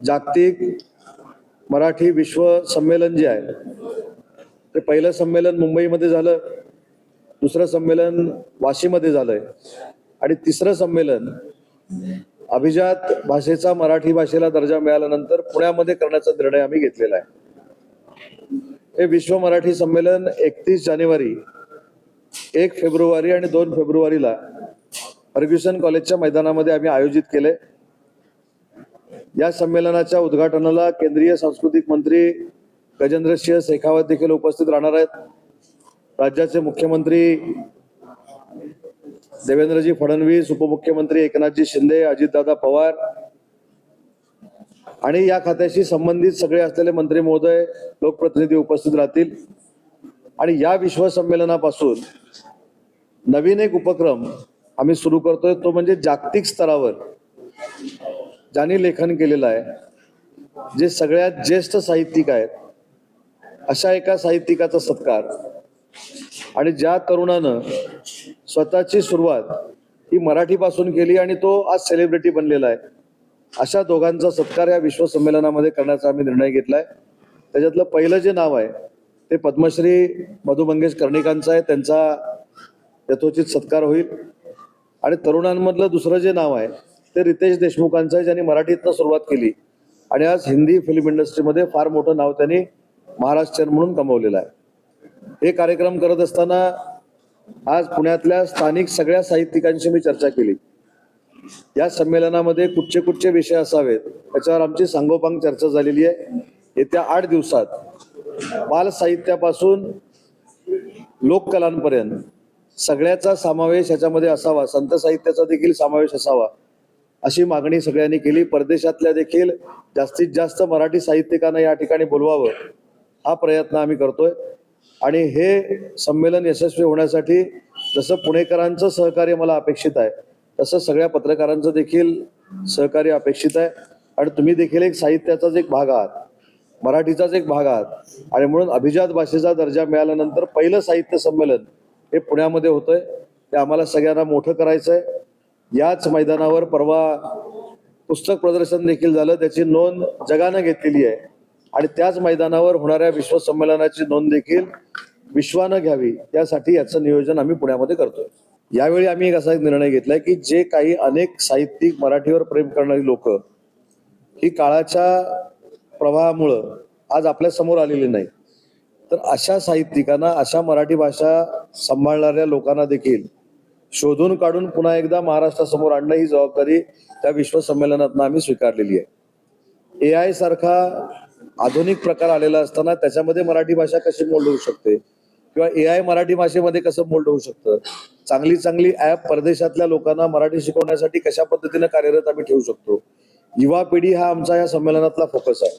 जागतिक मराठी विश्व संमेलन जे आहे ते पहिलं संमेलन मुंबईमध्ये झालं दुसरं संमेलन वाशीमध्ये झालंय. आणि तिसरं संमेलन अभिजात भाषेचा मराठी भाषेला दर्जा मिळाल्यानंतर पुण्यामध्ये करण्याचा निर्णय आम्ही घेतलेला आहे. हे विश्व मराठी संमेलन एकतीस जानेवारी एक फेब्रुवारी आणि दोन फेब्रुवारीला फर्ग्युसन कॉलेजच्या मैदानामध्ये आम्ही आयोजित केले या संमेलनाच्या उद्घाटनाला केंद्रीय सांस्कृतिक मंत्री गजेंद्र सिंह शेखावत देखील उपस्थित राहणार आहेत. राज्याचे मुख्यमंत्री देवेंद्रजी फडणवीस उपमुख्यमंत्री एकनाथजी शिंदे अजितदादा पवार आणि या खात्याशी संबंधित सगळे असलेले मंत्री महोदय लोकप्रतिनिधी उपस्थित राहतील. आणि या विश्व संमेलनापासून नवीन एक उपक्रम आम्ही सुरू करतोय तो म्हणजे जागतिक स्तरावर ज्यांनी लेखन केलेलं आहे जे सगळ्यात ज्येष्ठ साहित्यिक आहेत अशा एका साहित्यिकाचा सत्कार. आणि ज्या तरुणानं स्वतःची सुरुवात ही मराठीपासून केली आणि तो आज सेलिब्रिटी बनलेला आहे अशा दोघांचा सत्कार या विश्वसंमेलनामध्ये करण्याचा आम्ही निर्णय घेतलाय. त्याच्यातलं पहिलं जे नाव आहे ते पद्मश्री मधु मंगेश कर्णिकांचं आहे. त्यांचा यथोचित सत्कार होईल. आणि तरुणांमधलं दुसरं जे नाव आहे ते रितेश देशमुखांचं आहे ज्यांनी मराठीतनं सुरुवात केली. आणि आज हिंदी फिल्म इंडस्ट्रीमध्ये फार मोठं नाव त्यांनी महाराष्ट्रीयन म्हणून कमवलेलं आहे. हे कार्यक्रम करत असताना आज पुण्यातल्या स्थानिक सगळ्या साहित्यिकांशी मी चर्चा केली. या संमेलनामध्ये कुठचे कुठचे विषय असावेत त्याच्यावर आमची सांगोपांग चर्चा झालेली आहे. येत्या आठ दिवसात बाल साहित्यापासून लोककलांपर्यंत सगळ्याचा समावेश याच्यामध्ये असावा. संत साहित्याचा देखील समावेश असावा. अशी मागणी सगळ्यांनी केली. परदेशातल्या देखील जास्तीत जास्त मराठी साहित्यिकांना या ठिकाणी बोलवावं हा प्रयत्न आम्ही करतोय. आणि हे संमेलन यशस्वी होण्यासाठी जसं पुणेकरांचं सहकार्य मला अपेक्षित आहे तसं सगळ्या पत्रकारांचं देखील सहकार्य अपेक्षित आहे. आणि तुम्ही देखील एक साहित्याचाच एक भाग आहात मराठीचाच एक भाग आहात. आणि म्हणून अभिजात भाषेचा दर्जा मिळाल्यानंतर पहिलं साहित्य संमेलन हे पुण्यामध्ये होतंय. ते आम्हाला सगळ्यांना मोठं करायचं आहे याच मैदानावर परवा पुस्तक प्रदर्शन देखील झालं त्याची नोंद जगानं घेतलेली आहे. आणि त्याच मैदानावर होणाऱ्या विश्व संमेलनाची नोंद देखील विश्वानं घ्यावी त्यासाठी याचं नियोजन आम्ही पुण्यामध्ये करतोय. यावेळी आम्ही एक असा एक निर्णय घेतलाय की जे काही अनेक साहित्यिक मराठीवर प्रेम करणारी लोक ही काळाच्या प्रवाहामुळं आज आपल्यासमोर आलेली नाही. तर अशा साहित्यिकांना अशा मराठी भाषा सांभाळणाऱ्या लोकांना देखील शोधून काढून पुन्हा एकदा महाराष्ट्रासमोर आणणं ही जबाबदारी त्या विश्वसंमेलनातनं आम्ही स्वीकारलेली आहे. ए आय सारखा आधुनिक प्रकार आलेला असताना त्याच्यामध्ये मराठी भाषा कशी मोल्ड होऊ शकते? किंवा ए आय मराठी भाषेमध्ये कसं मोल्ड होऊ शकतं? चांगली चांगली ऍप परदेशातल्या लोकांना मराठी शिकवण्यासाठी कशा पद्धतीनं कार्यरत आम्ही ठेवू शकतो? युवा पिढी हा आमचा या संमेलनातला फोकस आहे.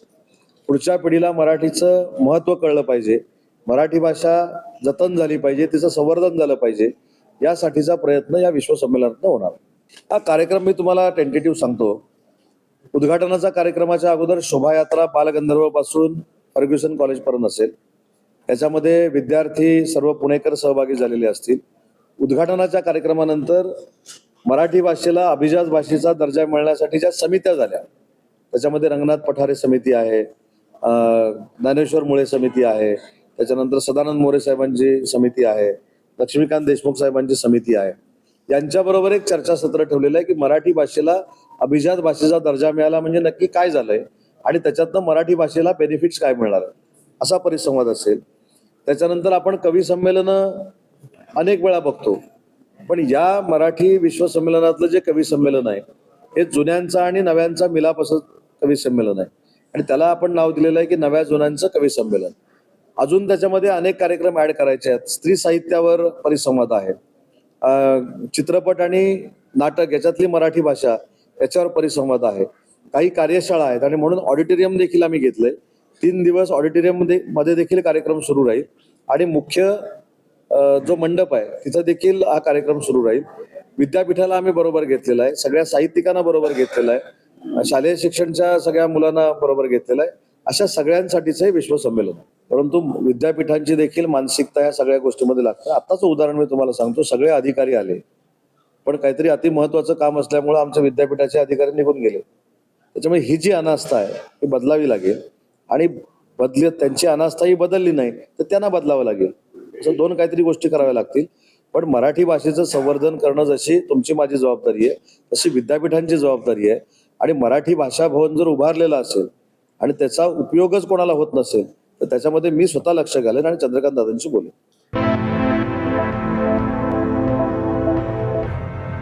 पुढच्या पिढीला मराठीचं महत्त्व कळलं पाहिजे. मराठी भाषा जतन झाली पाहिजे तिचं संवर्धन झालं पाहिजे. यासाठीचा प्रयत्न या विश्वसंमेलनातनं होणार. हा कार्यक्रम मी तुम्हाला टेंटेटिव्ह सांगतो. उद्घाटनाचा कार्यक्रमाच्या अगोदर शोभायात्रा बालगंधर्वपासून फर्ग्युसन कॉलेजपर्यंत असेल. याच्यामध्ये विद्यार्थी सर्व पुणेकर सहभागी झालेले असतील. उद्घाटनाच्या कार्यक्रमानंतर मराठी भाषेला अभिजात भाषेचा दर्जा मिळण्यासाठी ज्या समित्या झाल्या त्याच्यामध्ये रंगनाथ पठारे समिती आहे ज्ञानेश्वर मुळे समिती आहे त्याच्यानंतर सदानंद मोरे साहेबांची समिती आहे लक्ष्मीकांत देशमुख साहेबांची समिती आहे. यांच्याबरोबर एक चर्चासत्र ठेवलेलं आहे की मराठी भाषेला अभिजात भाषेचा दर्जा मिळाला म्हणजे नक्की काय झालंय आणि त्याच्यातनं मराठी भाषेला बेनिफिट्स काय मिळणार असा परिसंवाद असेल. त्याच्यानंतर आपण कवी संमेलनं अनेक वेळा बघतो. पण या मराठी विश्व संमेलनातलं जे कवी संमेलन आहे हे जुन्यांचा आणि नव्यांचा मिलाप असं कवी संमेलन आहे. आणि त्याला आपण नाव दिलेलं आहे की नव्या जुन्यांचं कवी संमेलन. अजून त्याच्यामध्ये अनेक कार्यक्रम ऍड करायचे आहेत. स्त्री साहित्यावर परिसंवाद आहे. चित्रपट आणि नाटक याच्यातली मराठी भाषा याच्यावर परिसंवाद आहे. काही कार्यशाळा आहेत आणि म्हणून ऑडिटोरियम देखील आम्ही घेतलंय तीन दिवस ऑडिटोरियममध्ये मध्ये देखील कार्यक्रम सुरू राहील. आणि मुख्य जो मंडप आहे तिथं देखील हा कार्यक्रम सुरू राहील. विद्यापीठाला आम्ही बरोबर घेतलेला आहे. सगळ्या साहित्यिकांना बरोबर घेतलेला आहे. शालेय शिक्षणच्या सगळ्या मुलांना बरोबर घेतलेलं आहे. अशा सगळ्यांसाठीच हे विश्व संमेलन आहे. परंतु विद्यापीठांची देखील मानसिकता या सगळ्या गोष्टीमध्ये लागतं आताच उदाहरण मी तुम्हाला सांगतो. सगळे अधिकारी आले. पण काहीतरी अति महत्वाचं काम असल्यामुळे आमच्या विद्यापीठाचे अधिकारी निघून गेले. त्याच्यामुळे ही जी अनास्था आहे ती बदलावी लागेल. आणि बदल त्यांची अनास्था ही बदलली नाही तर त्यांना बदलावं लागेल. असं दोन काहीतरी गोष्टी कराव्या लागतील. पण मराठी भाषेचं संवर्धन करणं जशी तुमची माझी जबाबदारी आहे तशी विद्यापीठांची जबाबदारी आहे. आणि मराठी भाषा भवन जर उभारलेलं असेल आणि त्याचा उपयोगच कोणाला होत नसेल तर त्याच्यामध्ये मी स्वतः लक्ष घालेन आणि चंद्रकांत दादांशी बोलेन.